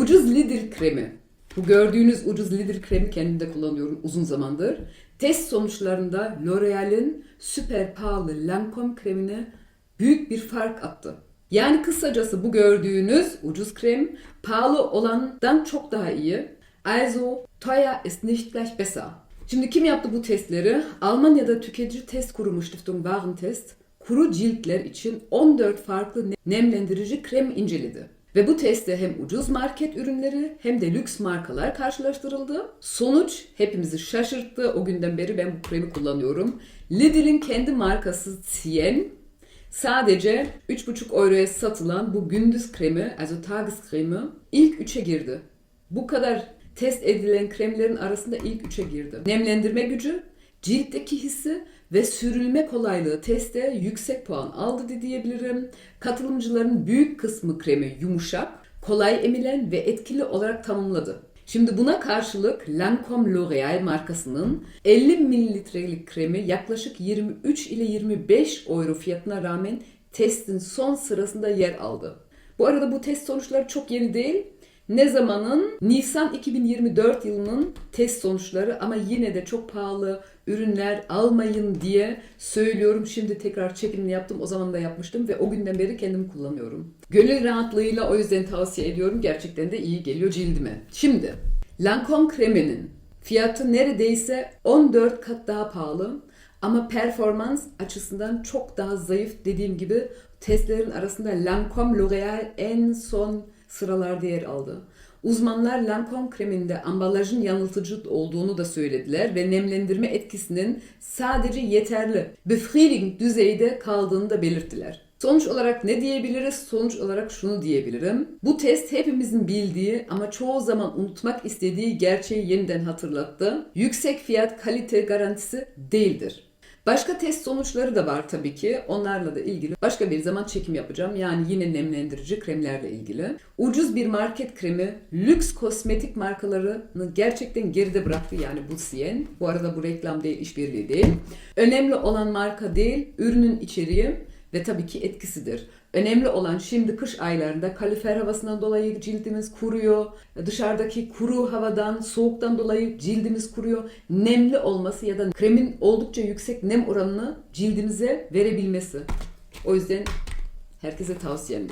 Ucuz Lidl kremi. Bu gördüğünüz ucuz Lidl kremi kendim de kullanıyorum uzun zamandır. Test sonuçlarında L'Oreal'in süper pahalı Lancome kremine büyük bir fark attı. Yani kısacası bu gördüğünüz ucuz krem pahalı olandan çok daha iyi. Also teuer ist nicht gleich besser. Şimdi kim yaptı bu testleri? Almanya'da Tüketici Test Kurumu Stiftung Warentest kuru ciltler için 14 farklı ne- nemlendirici krem inceledi. Ve bu testte hem ucuz market ürünleri hem de lüks markalar karşılaştırıldı. Sonuç hepimizi şaşırttı. O günden beri ben bu kremi kullanıyorum. Lidl'in kendi markası Cien sadece 3,5 euroya satılan bu gündüz kremi, also Tageskremi ilk 3'e girdi. Bu kadar test edilen kremlerin arasında ilk 3'e girdi. Nemlendirme gücü, ciltteki hissi ve sürülme kolaylığı testte yüksek puan aldı de diyebilirim. Katılımcıların büyük kısmı kremi yumuşak, kolay emilen ve etkili olarak tanımladı. Şimdi buna karşılık Lancome L'Oreal markasının 50 mililitrelik kremi yaklaşık 23 ile 25 euro fiyatına rağmen testin son sırasında yer aldı. Bu arada bu test sonuçları çok yeni değil. Ne zamanın? Nisan 2024 yılının test sonuçları ama yine de çok pahalı ürünler almayın diye söylüyorum. Şimdi tekrar çekimini yaptım. O zaman da yapmıştım ve o günden beri kendim kullanıyorum. Gönül rahatlığıyla o yüzden tavsiye ediyorum. Gerçekten de iyi geliyor cildime. Şimdi Lancome kreminin fiyatı neredeyse 14 kat daha pahalı ama performans açısından çok daha zayıf dediğim gibi testlerin arasında Lancome L'Oreal en son sıralarda yer aldı. Uzmanlar Lancome kreminde ambalajın yanıltıcı olduğunu da söylediler ve nemlendirme etkisinin sadece yeterli, befriedigend düzeyde kaldığını da belirttiler. Sonuç olarak ne diyebiliriz? Sonuç olarak şunu diyebilirim. Bu test hepimizin bildiği ama çoğu zaman unutmak istediği gerçeği yeniden hatırlattı. Yüksek fiyat kalite garantisi değildir. Başka test sonuçları da var tabii ki. Onlarla da ilgili başka bir zaman çekim yapacağım. Yani yine nemlendirici kremlerle ilgili. Ucuz bir market kremi lüks kosmetik markalarını gerçekten geride bıraktı. Yani bu Sien. Bu arada bu reklam değil, işbirliği değil. Önemli olan marka değil, ürünün içeriği ve tabii ki etkisidir. Önemli olan şimdi kış aylarında kalifer havasından dolayı cildimiz kuruyor. Dışarıdaki kuru havadan, soğuktan dolayı cildimiz kuruyor. Nemli olması ya da kremin oldukça yüksek nem oranını cildimize verebilmesi. O yüzden herkese tavsiyem.